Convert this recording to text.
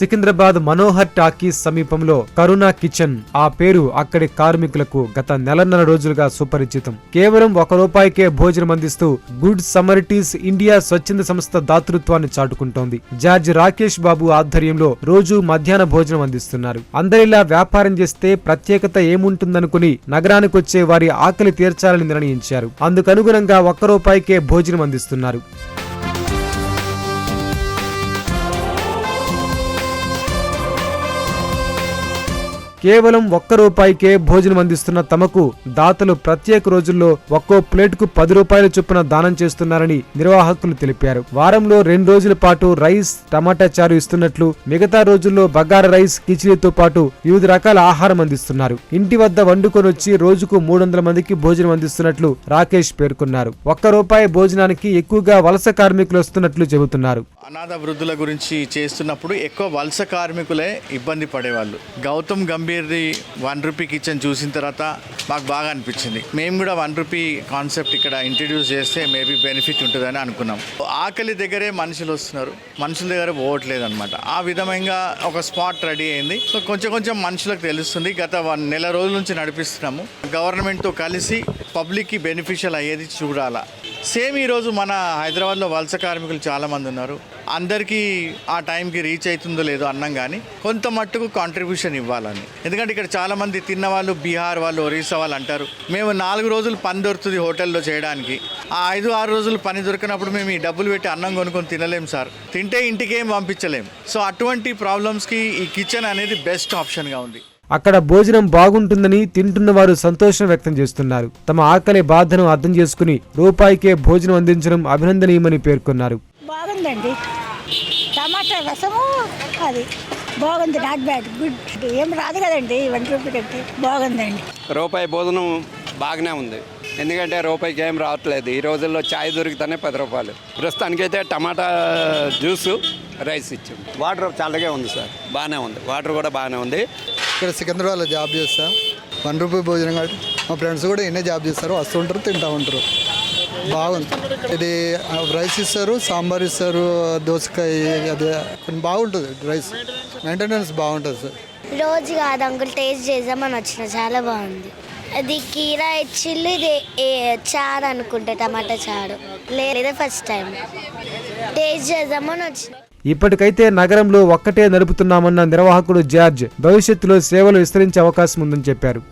Secunderabad Manohar talkies సమీపంలో కరుణా kitchen. ఆ పేరు అక్కడి కార్మికులకు గత నెలన్నర రోజులుగా సుపరిచితం. కేవలం ఒక రూపాయికే భోజనం అందిస్తూ గుడ్ సమరిటీస్ ఇండియా స్వచ్ఛంద సంస్థ దాతృత్వాన్ని చాటుకుంటోంది. జార్జ్ రాకేష్ బాబు ఆధ్వర్యంలో రోజు మధ్యాహ్న భోజనం అందిస్తున్నారు. అందరిలా వ్యాపారం చేస్తే ప్రత్యేకత ఏముంటుందనుకుని నగరానికి వచ్చే వారి ఆకలి తీర్చాలని నిర్ణయించారు. అందుకనుగుణంగా ఒక్క రూపాయికే భోజనం అందిస్తున్నారు. కేవలం ఒక్క రూపాయికే భోజనం అందిస్తున్న తమకు దాతలు ప్రత్యేక రోజుల్లో ఒక్కో ప్లేట్కు పది రూపాయల చొప్పున దానం చేస్తున్నారని నిర్వాహకులు తెలిపారు. వారంలో రెండు రోజుల పాటు రైస్ టమాటా చారు ఇస్తున్నట్లు మిగతా రోజుల్లో బగార రైస్ కిచిడీతో పాటు వివిధ రకాల ఆహారం అందిస్తున్నారు. ఇంటి వద్ద వండుకొని వచ్చి రోజుకు మూడు వందల మందికి భోజనం అందిస్తున్నట్లు రాకేష్ పేర్కొన్నారు. ఒక్క రూపాయి భోజనానికి ఎక్కువగా వలస కార్మికులు వస్తున్నట్లు చెబుతున్నారు. అనాథ వృద్ధుల గురించి చేస్తున్నప్పుడు ఎక్కువ వలస కార్మికులే ఇబ్బంది పడేవాళ్ళు. గౌతమ్ గంభీర్ది వన్ రూపీ కిచెన్ చూసిన తర్వాత మాకు బాగా అనిపించింది. మేము కూడా వన్ రూపీ కాన్సెప్ట్ ఇక్కడ ఇంట్రడ్యూస్ చేస్తే మేబీ బెనిఫిట్ ఉంటుందని అనుకున్నాం. ఆకలి దగ్గరే మనుషులు వస్తున్నారు. మనుషుల దగ్గర పోవట్లేదు అనమాట ఆ విధంగా ఒక స్పాట్ రెడీ అయింది. సో కొంచెం కొంచెం మనుషులకు తెలుస్తుంది. గత వన్ నెల రోజుల నుంచి నడిపిస్తున్నాము. గవర్నమెంట్తో కలిసి పబ్లిక్కి బెనిఫిషియల్ అయ్యేది చూడాలా. సేమ్ ఈరోజు మన హైదరాబాద్లో వలస కార్మికులు చాలామంది ఉన్నారు. అందరికీ ఆ టైంకి రీచ్ అవుతుందో లేదో అన్నం కానీ కొంత మట్టుకు కాంట్రిబ్యూషన్ ఇవ్వాలని. ఎందుకంటే ఇక్కడ చాలామంది తిన్న వాళ్ళు బీహార్ వాళ్ళు ఒరిస్సా వాళ్ళు అంటారు మేము నాలుగు రోజులు పని దొరుకుతుంది హోటల్లో చేయడానికి. ఆ ఐదు ఆరు రోజులు పని దొరికినప్పుడు మేము ఈ డబ్బులు పెట్టి అన్నం కొనుక్కొని తినలేం సార్. తింటే ఇంటికి ఏం పంపించలేం. సో అటువంటి ప్రాబ్లమ్స్కి ఈ కిచెన్ అనేది బెస్ట్ ఆప్షన్గా ఉంది. అక్కడ భోజనం బాగుంటుందని తింటున్న వారు సంతోషం వ్యక్తం చేస్తున్నారు. తమ ఆకలి బాధను అర్థం చేసుకుని రూపాయికే భోజనం అందించడం అభినందనీయమని పేర్కొన్నారు. బాగుందండి. టమాటా రసము అది. బాగుంది నాట్ బ్యాడ్ గుడ్. ఏం రాదు కదండి వన్ రూపీ కంటే. బాగుందండి. రూపాయి భోజనం బాగానే ఉంది. ఎందుకంటే రూపాయికి ఏం రావట్లేదు. ఈ రోజుల్లో చాయ్ దొరికితేనే పది రూపాయలు. ప్రస్తుతానికైతే టమాటా జ్యూసు రైస్ ఇచ్చాం. వాటర్ చల్లగా ఉంది సార్ బాగానే ఉంది. వాటర్ కూడా బాగానే ఉంది. ఇక్కడ సికింద్రాబాద్లో జాబ్ చేస్తా. వన్ రూపీ భోజనం కాబట్టి మా ఫ్రెండ్స్ కూడా ఇన్నే జాబ్ చేస్తారు. వస్తుంటారు తింటూ ఉంటారు. బాగుంది. ఇది రైస్ ఇస్తారు సాంబార్ ఇస్తారు దోసకాయ అది కొన్ని బాగుంటుంది రైస్. మెయింటెనెన్స్ బాగుంటుంది సార్. రోజు కాదు అంకుల్ టేస్ట్ చేద్దామని వచ్చిన. చాలా బాగుంది. అది కీరా ఇచ్చిల్లు ఇది ఏ- చారు అనుకుంటే టమాటా చారు. లేదా ఫస్ట్ టైం టేస్ట్ చేద్దామని వచ్చిన. ఇప్పటికైతే నగరంలో ఒక్కటే నడుపుతున్నామన్న నిర్వాహకుడు జార్జ్ భవిష్యత్తులో సేవలు విస్తరించే అవకాశం ఉందని చెప్పారు.